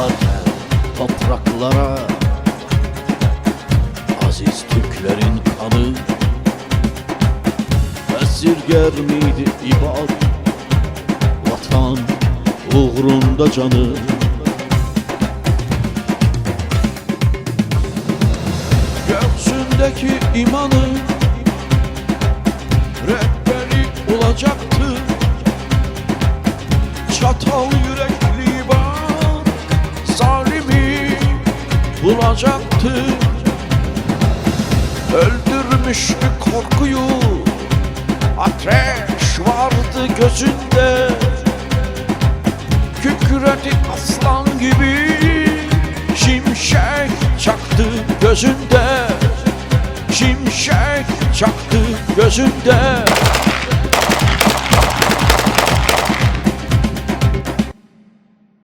akarken topraklara. Aziz Türklerin kanı Esirger miydi ibad? Vatan uğrunda canı. Göğsündeki imanı Rehberi olacaktı. Çatal yürekli bulacaktı Öldürmüştü korkuyu Ateş vardı gözünde. Kükredi aslan gibi Şimşek çaktı gözünde. Şimşek çaktı gözünde